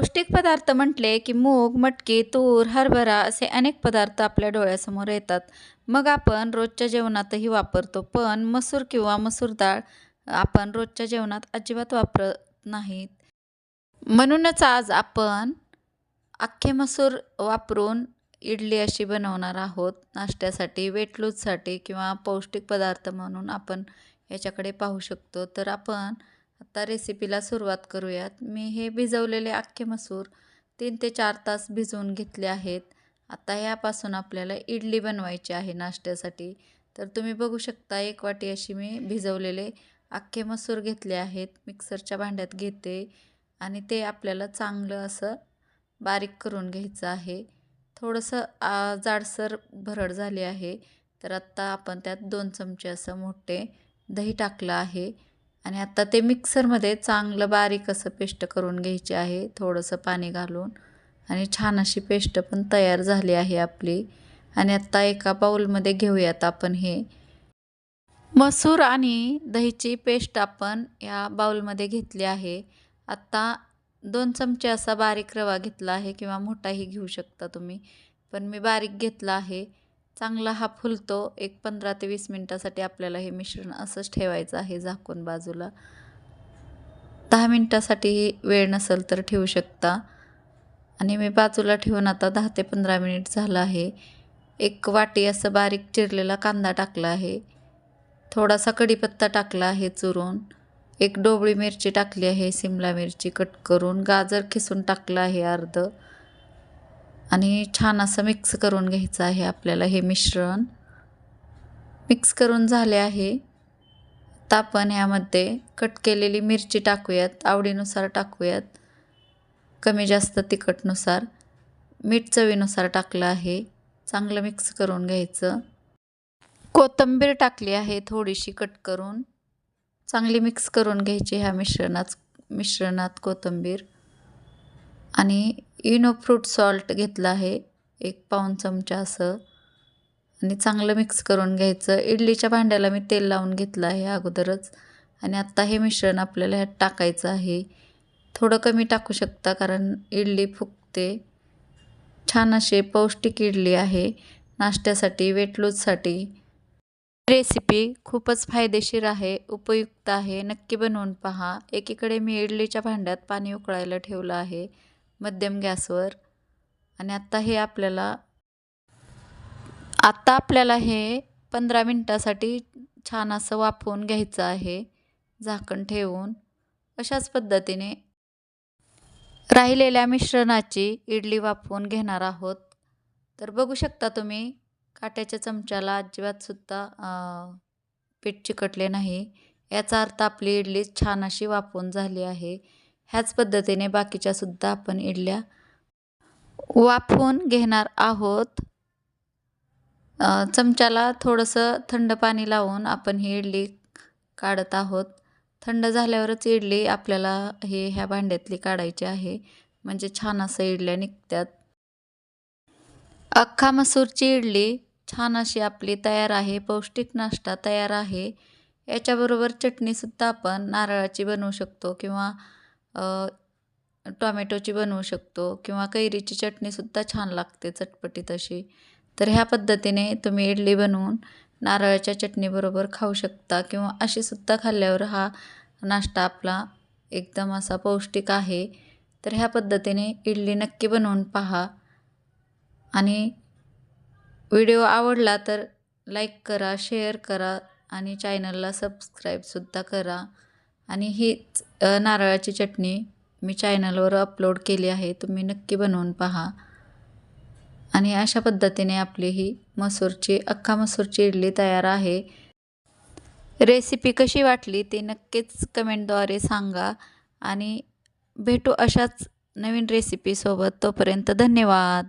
पौष्टिक पदार्थ म्हटले की मूग मटकी तूर हरभरा असे अनेक पदार्थ आपल्या डोळ्यासमोर येतात. मग आपण रोजच्या जेवणातही वापरतो पण मसूर किंवा मसूर डाळ आपण रोजच्या जेवणात अजिबात वापरत नाहीत. म्हणूनच आज आपण अख्खे मसूर वापरून इडली अशी बनवणार आहोत. नाश्त्यासाठी वेट लूजसाठी किंवा पौष्टिक पदार्थ म्हणून आपण याच्याकडे पाहू शकतो. तर आपण आता रेसिपीला सुरुवात करूयात. मी हे भिजवलेले अख्खे मसूर तीन ते चार तास भिजवून घेतले आहेत. आता यापासून आपल्याला इडली बनवायची आहे नाश्त्यासाठी. तर तुम्ही बघू शकता एक वाटी अशी मी भिजवलेले अख्खे मसूर घेतले आहेत. मिक्सरच्या भांड्यात घेते आणि ते आपल्याला चांगलं असं बारीक करून घ्यायचं आहे. थोडंसं जाडसर भरड झाली आहे. तर आत्ता आपण त्यात दोन चमचे असं मोठे दही टाकलं आहे. आणि आत्ता ते मिक्सरमध्ये चांगलं बारीक असं पेस्ट करून घ्यायची आहे थोडंसं पाणी घालून. आणि छान अशी पेस्ट पण तयार झाली आहे आपली. आणि आत्ता एका बाऊलमध्ये घेऊयात आपण हे. मसूर आणि दहीची पेस्ट आपण या बाऊलमध्ये घेतली आहे. आत्ता दोन चमचे असा बारीक रवा घेतला आहे किंवा मोठाही घेऊ शकता तुम्ही. पण मी बारीक घेतला आहे. चांगला हा फुलतो. एक पंधरा ते वीस मिनटासाठी आपल्याला हे मिश्रण असंच ठेवायचं आहे झाकून बाजूला. दहा मिनटासाठी वेळ नसेल तर ठेवू शकता. आणि मी बाजूला ठेवून आता दहा ते पंधरा मिनिट झालं आहे. एक वाटी असं बारीक चिरलेला कांदा टाकला आहे. थोडासा कढीपत्ता टाकला आहे चुरून. एक डोबळी मिरची टाकली आहे सिमला मिरची कट करून. गाजर खिसून टाकलं आहे अर्ध. आणि छान असं मिक्स करून घ्यायचं आहे आपल्याला हे मिश्रण. मिक्स करून झाले आहे. आता आपण ह्यामध्ये कट केलेली मिरची टाकूयात आवडीनुसार टाकूयात. कमी जास्त तिखटनुसार. मीठ चवीनुसार टाकलं आहे. चांगलं मिक्स करून घ्यायचं. कोथिंबीर टाकली आहे थोडीशी कट करून. चांगली मिक्स करून घ्यायची ह्या मिश्रणात मिश्रणात कोथिंबीर. आणि इनो फ्रूट सॉल्ट घेतलं आहे एक पाऊन चमचा असं. आणि चांगलं मिक्स करून घ्यायचं. इडलीच्या भांड्याला मी तेल लावून घेतलं आहे अगोदरच. आणि आत्ता हे मिश्रण आपल्याला ह्यात टाकायचं आहे. थोडं कमी टाकू शकता कारण इडली फुगते. छान असे पौष्टिक इडली आहे. नाश्त्यासाठी वेट लूजसाठी. रेसिपी खूपच फायदेशीर आहे उपयुक्त आहे. नक्की बनवून पहा. एकीकडे मी इडलीच्या भांड्यात पाणी उकळायला ठेवलं आहे. मध्यम गॅसवर. आणि आत्ता हे आपल्याला आत्ता आपल्याला हे पंधरा मिनटासाठी छान असं वाफवून घ्यायचं आहे. झाकण ठेवून अशाच पद्धतीने राहिलेल्या मिश्रणाची इडली वाफवून घेणार आहोत. तर बघू शकता तुम्ही काट्याच्या चमच्याला अजिबातसुद्धा पीठ चिकटले नाही. याचा अर्थ आपली इडली छान अशी वाफवून झाली आहे. ह्याच पद्धतीने बाकीच्यासुद्धा आपण इडल्या वाफवून घेणार आहोत. चमच्याला थोडंसं थंड पाणी लावून आपण ही इडली काढत आहोत. थंड झाल्यावरच इडली आपल्याला हे ह्या भांड्यातली काढायची आहे. म्हणजे छान असं इडल्या निघतात अख्खा मसूरची इडली छान अशी आपली तयार आहे. पौष्टिक नाश्ता तयार आहे. याच्याबरोबर चटणीसुद्धा आपण नारळाची बनवू शकतो किंवा टॉमॅटोची बनवू शकतो किंवा कैरीची चटणीसुद्धा छान लागते चटपटीत अशी. तर ह्या पद्धतीने तुम्ही इडली बनवून नारळाच्या चटणीबरोबर खाऊ शकता किंवा अशीसुद्धा खाल्ल्यावर हा नाश्ता आपला एकदम असा पौष्टिक आहे. तर ह्या पद्धतीने इडली नक्की बनवून पहा. आणि व्हिडिओ आवडला तर लाईक करा शेअर करा आणि चॅनलला सबस्क्राईबसुद्धा करा. आणि हीच नारळाची चटणी मी चॅनलवर अपलोड केली आहे तुम्ही नक्की बनवून पहा. आणि अशा पद्धतीने आपली ही मसूरची अख्खा मसूरची इडली तयार आहे. रेसिपी कशी वाटली ते नक्कीच कमेंटद्वारे सांगा. आणि भेटू अशाच नवीन रेसिपीसोबत तोपर्यंत धन्यवाद.